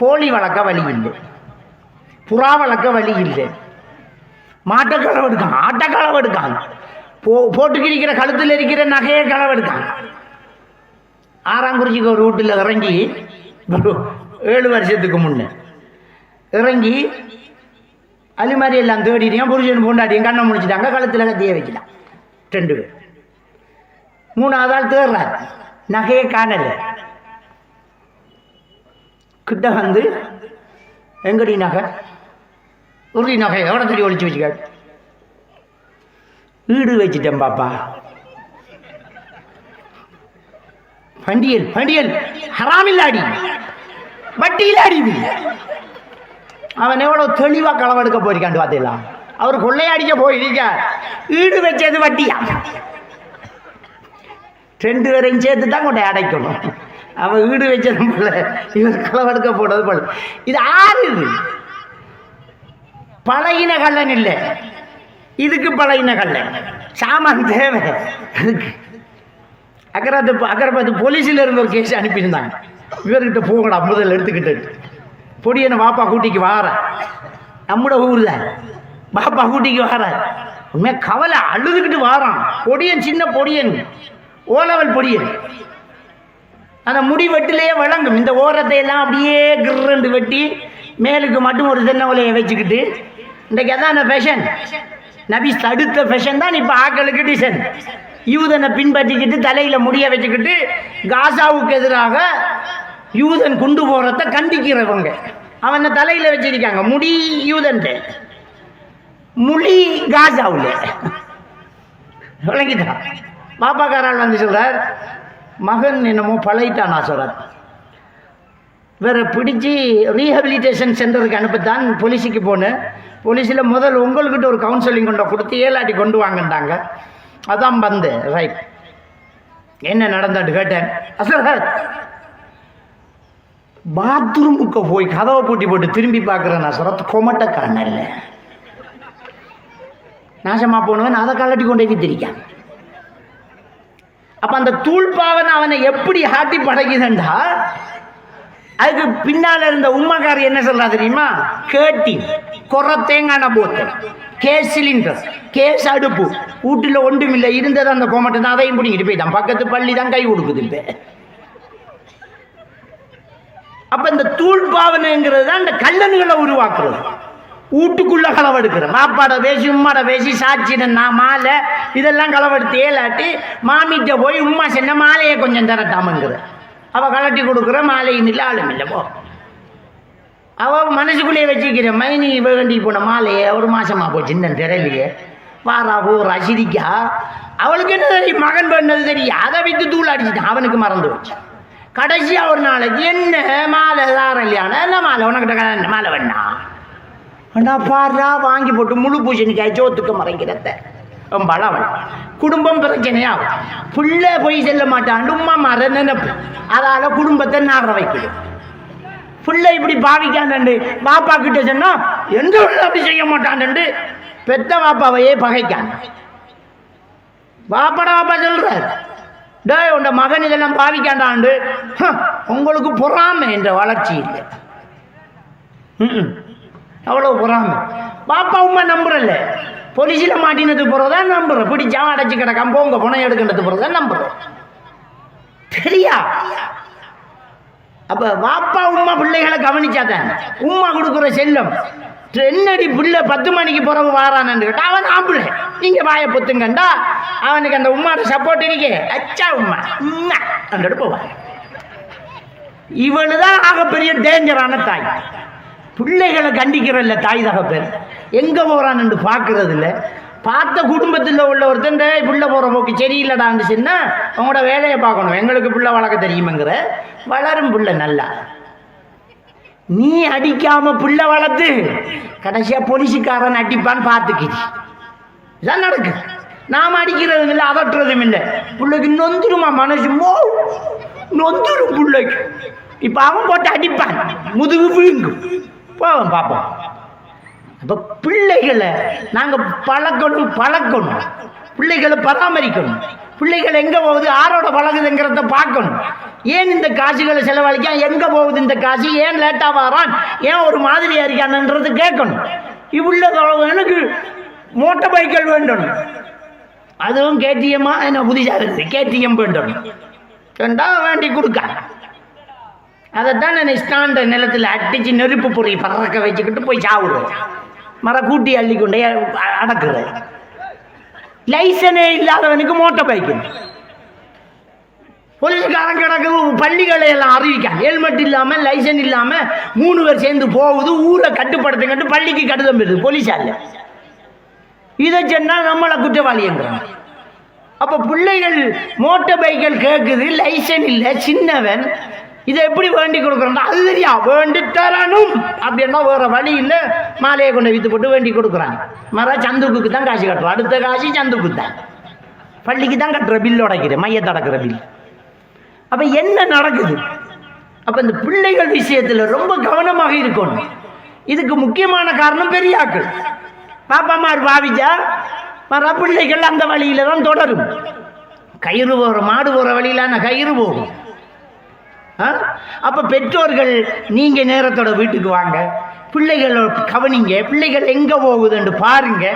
கோழி வளர்க்க வழி இல்லை புறா வளர்க்க வழி இல்லை மாட்டை களவு எடுக்கான் ஆட்டை களவு போ போட்டுக்கிறிக்கிற கழுத்தில் இருக்கிற நகையை களவு எடுக்கான் ஆறாங்குறிச்சிக்கு ஒரு வீட்டில் இறங்கி ஏழு வருஷத்துக்கு முன்னே இறங்கி அலிமாரி எல்லாம் தேடிட்டேன் புருஷன் பொண்டாட்டியும் கண்ணை முடிச்சிட்டாங்க கழுத்தில் கத்தியை வைக்கலாம் ரெண்டு பேர் மூணாவது ஆள் தேடுறாரு. நகையை காணலை. கிட்ட வந்து எங்கடி நகை? உருளி நகை எவ்வளோ தெரியும் ஒழிச்சு வச்சுக்க வீடு வச்சுட்டேன் பாப்பா. பண்டியல் பண்டியல். ஹராமில்லாடி. வட்டியிலாடி அவன் எவ்வளோ தெளிவாக களவெடுக்க போயிருக்கான்னு பார்த்தீங்களா அவர் கொள்ளையடிக்க போயிருக்க வீடு வச்சது வட்டியா? ரெண்டு பேரையும் சேர்த்து தான் கொண்டு அடைக்கணும். அவன் வீடு வச்சது போல இவர் களவெடுக்க போனது போல. இது ஆறு இது. பழகின கல்லன் இல்லை. இதுக்கு பழகின கள்ளன். சாமான் தேவை. அதுக்கு. அக்கராத்து அக்கரபாத்து போலீஸில் இருந்து ஒரு கேஸ் அனுப்பியிருந்தாங்க. இவர்கிட்ட போங்கடா முதல் எடுத்துக்கிட்டு. பொடியைன்னு பாப்பா கூட்டிக்கு வார. நம்மட ஊர் தான் பாப்பா கூட்டிக்கு வார. உண்மையாக கவலை அழுதுகிட்டு வாரான். பொடியன் சின்ன பொடியன். ஓலவல் பொடியன். அந்த முடி வெட்டிலேயே வழங்கும் இந்த ஓரத்தை எல்லாம் அப்படியே கிர்ரண்டு வெட்டி மேலுக்கு மட்டும் ஒரு தென்னை உலையை வச்சுக்கிட்டு இன்றைக்கு அதான் ஃபேஷன் நபிஸ் தடுத்த ஃபேஷன் தான் இப்போ ஆக்களுக்கு டிசன் யூதனை பின்பற்றிக்கிட்டு தலையில் முடிய வச்சுக்கிட்டு காசாவுக்கு எதிராக யூதன் கொண்டு போகிறத கண்டிக்கிறவங்க. அவனை தலையில் வச்சிருக்காங்க. முடி யூதன்ட்டு. முடி காசாவில். விளங்கிட்டான் பாப்பாக்காரால் வந்து சொல்கிறார் மகன் என்னமோ பழகிட்டான் நான் சொல்கிறார் வேற பிடிச்சி ரீஹபிலிட்டேஷன் சென்டருக்கு அனுப்பித்தான் போலீஸுக்கு போனேன் போலீஸில் முதல் உங்கள்கிட்ட ஒரு கவுன்சிலிங் கொண்டு கொடுத்து ஏழாட்டி கொண்டு வாங்கன்ட்டாங்க அதான் வந்தேன் ரைட் என்ன நடந்தாட்டு கேட்டேன். அசர் பாத்ரூமுக்கு போய் கதவை பூட்டி போட்டு திரும்பி பார்க்குறேன் நான் சொல்கிறது கொமட்ட காணல நாசமாக போனவன் அதை கலட்டி கொண்டு போய் அப்போ அந்த தூள்பாவனை அவனை எப்படி ஆட்டி படைக்குதுண்டா அதுக்கு பின்னால் இருந்த உண்மைக்காரர் என்ன சொல்றா தெரியுமா? கேட்டி கொர தேங்காய் போத்தல் கேஸ் சிலிண்டர் கேஸ் அடுப்பு வீட்டில் ஒன்றும் இல்லை இருந்தது அந்த கோமட்டை தான். அதையும் பிடிங்கிட்டு போயிட்டான். பக்கத்து பள்ளி தான் கை கொடுக்குது இப்போ. அப்போ இந்த தூள் பாவனைங்கிறது தான் இந்த கல்லன்களை உருவாக்குறது. வீட்டுக்குள்ள களவெடுக்கிற மாப்பாட பேசி உம்மாட பேசி சாட்சிட நான் மாலை இதெல்லாம் களவெடுத்து ஏலாட்டி மாமிட்ட போய் உம்மா சின்ன மாலையை கொஞ்சம் தரட்டாமங்கிற அவ கலட்டி கொடுக்குற மாலையும் இல்லை ஆளும் இல்லை போ. அவ மனசுக்குள்ளேயே வச்சுக்கிற மைனி வேண்டி போன மாலையை ஒரு மாசமா போச்சு இந்த திரையிலேயே. வாரா போறா சிரிக்கா. அவளுக்கு என்ன தெரியும்? மகன் பண்ணது தெரியும் அதை வைத்து தூள் அடிச்சிட்டான். அவனுக்கு மறந்து வச்சு கடைசியாக ஒரு நாளைக்கு என்ன மாலை தாரம் என்ன மாலை? உனக்கிட்ட கல்யாணம் மாலை வேணா ஆனால் பாரா வாங்கி போட்டு முழு பூசணிக்காய் சோத்துக்கு மறைக்கிறத. பலம் குடும்பம் பிரச்சனையாகும். பிள்ளை போய் செல்ல மாட்டான் உம்மா மர நினைப்பு. அதால குடும்பத்தை நாட வைக்கணும். பிள்ளை இப்படி பாவிக்காண்டு பாப்பா கிட்ட சொன்னா எந்த உள்ள அப்படி செய்ய மாட்டான்ண்டு பெத்த பாப்பாவையே பகைக்கான். பாப்பாட பாப்பா சொல்றார் டேய் உண்ட மகன் இதெல்லாம் பாவிக்காண்டாண்டு உங்களுக்கு பொறாமை என்ற வளர்ச்சி இல்லை. ம் அவ்வளோ பொறாம. பாப்பா உமா நம்புறல்ல. போலீஸில் மாட்டினது போகிறதான் நம்புறேன் பிடிச்சா அடைச்சி கிடக்காம போங்க பணம் எடுக்கின்றது போகிறதான் நம்புறோம். சரியா அப்ப வாப்பா உம்மா பிள்ளைகளை கவனிச்சாதான் உம்மா கொடுக்குற செல்லம். என்னடி பிள்ளை பத்து மணிக்கு பிறகு வாரானு கேட்டா அவன் ஆம்பிள்ளை. நீங்க வாயை பொத்துங்கண்டா அவனுக்கு அந்த உமாட சப்போர்ட் இருக்கே. அச்சா உமா உம்மா அந்த போவான் இவளுதான் ஆகப்பெரிய டேஞ்சரான தாய். பிள்ளைகளை கண்டிக்கிறல்ல தாய் தகப்பன். எங்கே போகிறான்னு பார்க்கறது இல்லை பார்த்த குடும்பத்தில் உள்ள ஒருத்தன் பிள்ளை போகிற போக்கு சரியில்லடான்னு சொன்னால் அவங்களோட வேலையை பார்க்கணும். எங்களுக்கு பிள்ளை வளர்க்க தெரியுமங்கிற. வளரும் பிள்ளை நல்லா. நீ அடிக்காம பிள்ளை வளர்த்து கடைசியாக போலீஸுக்காரன் அடிப்பான்னு பார்த்துக்கிச்சு இதான் நடக்கு. நாம் அடிக்கிறதும் இல்லை அதட்டுறதும் இல்லை. பிள்ளைக்கு நொந்துருமா மனசு? மோ நொந்துரும் பிள்ளைக்கு. இப்போ அவன் போட்டு அடிப்பான். முதுகு விழுங்கும் போவோம் பார்ப்போம். இப்போ பிள்ளைகளை நாங்கள் பழக்கணும் பழக்கணும் பிள்ளைகளை பராமரிக்கணும். பிள்ளைகள் எங்கே போகுது ஆரோட பழகுதுங்கிறத பார்க்கணும். ஏன் இந்த காசுகளை செலவழிக்க எங்கே போகுது இந்த காசு? ஏன் லேட்டாக வரான்? ஏன் ஒரு மாதிரியாக இருக்கான்ன்றது கேட்கணும். இவ்வளோ எனக்கு மோட்டார் பைக்கள் வேண்டும். அதுவும் கேடிஎம்மா என்ன புதிதாக இருக்குது? கேடிஎம் வேண்டும். ரெண்டாவது வேண்டி கொடுக்க. அதைத்தான் நான் ஸ்டாண்ட நிலத்தில் அட்டிச்சு நெருப்பு பொறி பறக்க வச்சுக்கிட்டு போய் சாவிடுவேன் மர கூட்டி அள்ளி கொண்டே அடக்குறேன். லைசனே இல்லாதவனுக்கு மோட்டார் பைக்கு போலீஸ்காரன் கிடக்கு பள்ளிகளை எல்லாம் அறிவிக்கான். ஹெல்மெட் இல்லாமல் லைசன் இல்லாமல் மூணு பேர் சேர்ந்து போகுது ஊரை கட்டுப்படுத்துங்கட்டு பள்ளிக்கு கடிதம் பெறுது போலீஸால். இதை சொன்னால் நம்மளை குற்றவாளிங்கிறான் அப்போ பிள்ளைகள் மோட்டார் பைக்கள் கேட்குது லைசன் இல்லை சின்னவன் இதை எப்படி வேண்டி கொடுக்குறோம் அது தெரியா வேண்டி தரணும். அப்படின்னா வேற வழி இல்லை. மாலையை கொண்டு வித்து போட்டு வேண்டி கொடுக்குறாங்க. மற சந்துக்கு தான் காசு கட்டுறோம். அடுத்த காசு சந்துக்கு தான். பள்ளிக்கு தான் கட்டுற பில் உடைக்கிற மையத்தை அடக்கிற பில் அப்போ என்ன நடக்குது? அப்போ இந்த பிள்ளைகள் விஷயத்தில் ரொம்ப கவனமாக இருக்கணும். இதுக்கு முக்கியமான காரணம் பெரியாக்கள். பாப்பாமார் பாவிச்சா மர பிள்ளைகள் அந்த வழியில தான் தொடரும். கயிறு போகிற மாடு போகிற வழியிலான கயிறு போகும். அப்போ பெற்றோர்கள் நீங்கள் நேரத்தோட வீட்டுக்கு வாங்க. பிள்ளைகளோட கவனிங்க. பிள்ளைகள் எங்கே போகுதுன்னு பாருங்கள்